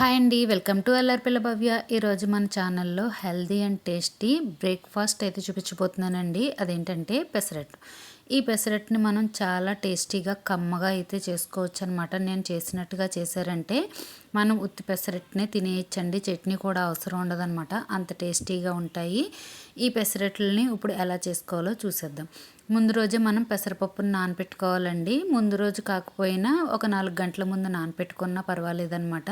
Hi అండి. Welcome to పిల్ల భవ్య. ఈరోజు మన ఛానల్లో హెల్దీ అండ్ టేస్టీ బ్రేక్ఫాస్ట్ అయితే చూపించబోతున్నానండి. అదేంటంటే పెసరట్టు. ఈ పెసరట్టుని మనం చాలా టేస్టీగా కమ్మగా అయితే చేసుకోవచ్చు అనమాట నేను చేసినట్టుగా చేశారంటే మనం ఉత్తి పెసరట్టునే తినేయచ్చండి. చట్నీ కూడా అవసరం ఉండదన్నమాట. అంత టేస్టీగా ఉంటాయి. ఈ పెసరట్లని ఇప్పుడు ఎలా చేసుకోవాలో చూసేద్దాం. ముందు రోజే మనం పెసరపప్పును నానపెట్టుకోవాలండి. ముందు రోజు కాకపోయినా ఒక నాలుగు గంటల ముందు నానపెట్టుకున్నా పర్వాలేదనమాట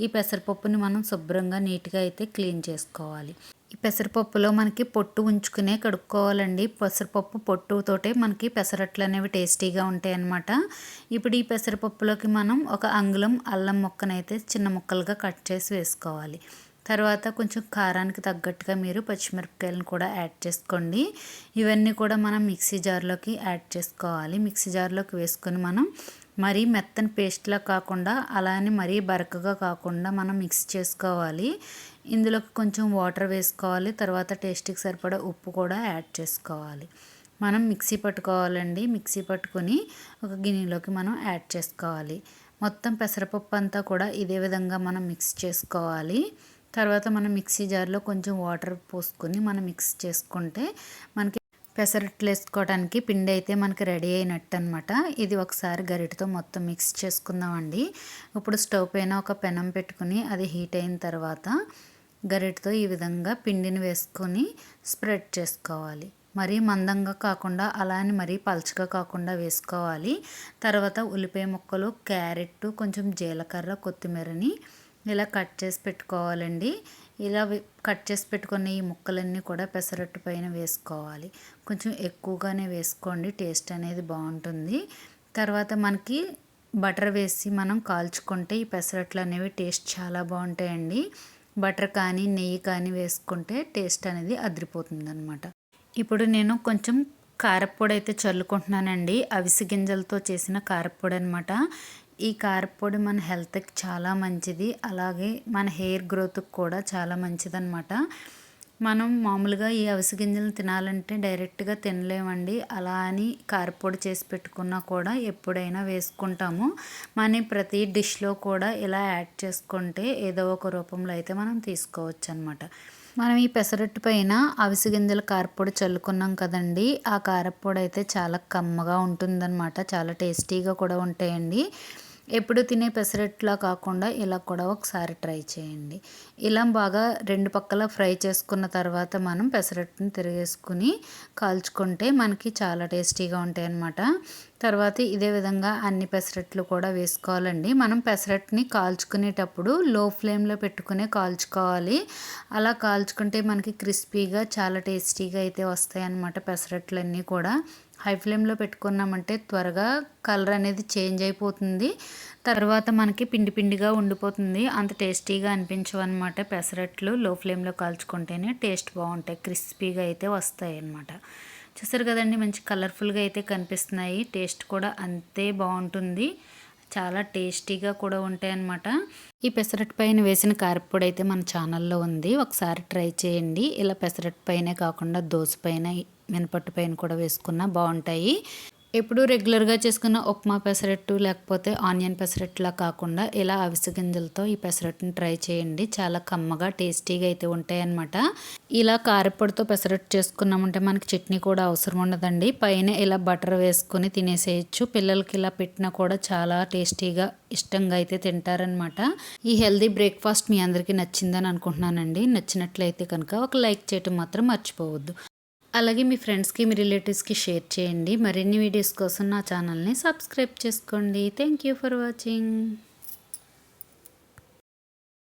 ఈ పెసరపప్పుని మనం శుభ్రంగా నీట్గా అయితే క్లీన్ చేసుకోవాలి. ఈ పెసరపప్పులో మనకి పొట్టు ఉంచుకునే కడుక్కోవాలండి. పెసరపప్పు పొట్టుతోటే మనకి పెసరట్లు అనేవి టేస్టీగా ఉంటాయి అన్నమాట ఇప్పుడు ఈ పెసరపప్పులోకి మనం ఒక అంగుళం అల్లం ముక్కనైతే చిన్న ముక్కలుగా కట్ చేసి వేసుకోవాలి. తర్వాత కొంచెం కారానికి తగ్గట్టుగా మీరు పచ్చిమిరపకాయలను కూడా యాడ్ చేసుకోండి. ఇవన్నీ కూడా మనం మిక్సీ జార్లోకి యాడ్ చేసుకోవాలి. మిక్సీ జార్లోకి వేసుకొని మనం మరీ మెత్తని పేస్ట్లా కాకుండా అలానే మరీ బరకగా కాకుండా మనం మిక్స్ చేసుకోవాలి. ఇందులోకి కొంచెం వాటర్ వేసుకోవాలి. తర్వాత టేస్ట్కి సరిపడా ఉప్పు కూడా యాడ్ చేసుకోవాలి. మనం మిక్సీ పట్టుకోవాలండి. మిక్సీ పట్టుకొని ఒక గిన్నెలోకి మనం యాడ్ చేసుకోవాలి. మొత్తం పెసరపప్పు అంతా కూడా ఇదే విధంగా మనం మిక్స్ చేసుకోవాలి. తర్వాత మనం మిక్సీ జార్లో కొంచెం వాటర్ పోసుకొని మనం మిక్స్ చేసుకుంటే మనకి పెసరట్లు వేసుకోవడానికి పిండి అయితే మనకి రెడీ అయినట్టు అనమాట ఇది ఒకసారి గరిటతో మొత్తం మిక్స్ చేసుకుందామండి. ఇప్పుడు స్టవ్ పైన ఒక పెనం పెట్టుకుని అది హీట్ అయిన తర్వాత గరిటతో ఈ విధంగా పిండిని వేసుకొని స్ప్రెడ్ చేసుకోవాలి. మరీ మందంగా కాకుండా అలానే మరీ పలచగా కాకుండా వేసుకోవాలి. తర్వాత ఉల్లిపాయ ముక్కలు క్యారెట్ కొంచెం జీలకర్ర కొత్తిమీరని ఇలా కట్ చేసి పెట్టుకోవాలండి. ఇలా కట్ చేసి పెట్టుకున్న ఈ ముక్కలన్నీ కూడా పెసరట్టు పైన వేసుకోవాలి. కొంచెం ఎక్కువగానే వేసుకోండి టేస్ట్ అనేది బాగుంటుంది. తర్వాత మనకి బటర్ వేసి మనం కాల్చుకుంటే ఈ పెసరట్లు అనేవి టేస్ట్ చాలా బాగుంటాయండి. బటర్ కానీ నెయ్యి కానీ వేసుకుంటే టేస్ట్ అనేది అదిరిపోతుంది అనమాట ఇప్పుడు నేను కొంచెం కారప్పొడి అయితే చల్లుకుంటున్నానండి. అవిసి గింజలతో చేసిన కారప్పొడి అనమాట ఈ కారపొడి మన హెల్త్కి చాలా మంచిది. అలాగే మన హెయిర్ గ్రోత్కి కూడా చాలా మంచిదన్నమాట. మనం మామూలుగా ఈ అవిసి గింజలు తినాలంటే డైరెక్ట్గా తినలేమండి. అలా అని కారపొడి చేసి పెట్టుకున్నా కూడా ఎప్పుడైనా వేసుకుంటాము. మన ప్రతి డిష్లో కూడా ఇలా యాడ్ చేసుకుంటే ఏదో ఒక రూపంలో అయితే మనం తీసుకోవచ్చు అనమాట మనం ఈ పెసరట్టు పైన అవిసి గింజల కారపొడి చల్లుకున్నాం కదండి. ఆ కారపొడి అయితే చాలా కమ్మగా ఉంటుందన్నమాట. చాలా టేస్టీగా కూడా ఉంటాయండి. ఎప్పుడు తినే పెసరట్లా కాకుండా ఇలా కూడా ఒకసారి ట్రై చేయండి. ఇలా బాగా రెండు పక్కల ఫ్రై చేసుకున్న తర్వాత మనం పెసరట్టుని తిరిగేసుకుని కాల్చుకుంటే మనకి చాలా టేస్టీగా ఉంటాయి అన్నమాట తర్వాత ఇదే విధంగా అన్ని పెసరట్లు కూడా వేసుకోవాలండి. మనం పెసరట్ని కాల్చుకునేటప్పుడు లో ఫ్లేమ్లో పెట్టుకునే కాల్చుకోవాలి. అలా కాల్చుకుంటే మనకి క్రిస్పీగా చాలా టేస్టీగా అయితే వస్తాయి అన్నమాట పెసరట్లన్నీ కూడా. హై ఫ్లేమ్లో పెట్టుకున్నామంటే త్వరగా కలర్ అనేది చేంజ్ అయిపోతుంది. తర్వాత మనకి పిండి పిండిగా ఉండిపోతుంది. అంత టేస్టీగా అనిపించవు అనమాట పెసరట్లు లో ఫ్లేమ్లో కాల్చుకుంటేనే టేస్ట్ బాగుంటాయి. క్రిస్పీగా అయితే వస్తాయి అన్నమాట చూసారు కదండి మంచి కలర్ఫుల్గా అయితే కనిపిస్తున్నాయి. టేస్ట్ కూడా అంతే బాగుంటుంది. చాలా టేస్టీగా కూడా ఉంటాయి అన్నమాట ఈ పెసరట్ పైన వేసిన కారపొడి అయితే మన ఛానల్లో ఉంది. ఒకసారి ట్రై చేయండి. ఇలా పెసరట్ పైనే కాకుండా దోశ పైన మినపట్టు పైన కూడా వేసుకున్నా బాగుంటాయి. ఎప్పుడు రెగ్యులర్గా చేసుకున్న ఉప్మా పెసరట్టు లేకపోతే ఆనియన్ పెసరట్టులా కాకుండా ఇలా అవిసె గింజలతో ఈ పెసరట్టుని ట్రై చేయండి. చాలా కమ్మగా టేస్టీగా అయితే ఉంటాయన్నమాట. ఇలా కారపొడితో పెసరట్టు చేసుకున్నామంటే మనకి చట్నీ కూడా అవసరం ఉండదండి. పైన ఇలా బటర్ వేసుకొని తినేసేయచ్చు. పిల్లలకి ఇలా పెట్టినా కూడా చాలా టేస్టీగా ఇష్టంగా అయితే తింటారనమాట ఈ హెల్దీ బ్రేక్ఫాస్ట్ మీ అందరికీ నచ్చిందని అనుకుంటున్నానండి. నచ్చినట్లయితే కనుక ఒక లైక్ చేయటం మాత్రం మర్చిపోవద్దు. అలాగే మీ ఫ్రెండ్స్కి మీ రిలేటివ్స్కి షేర్ చేయండి. మరిన్ని వీడియోస్ కోసం నా ఛానల్ని సబ్స్క్రైబ్ చేసుకోండి. Thank you for watching.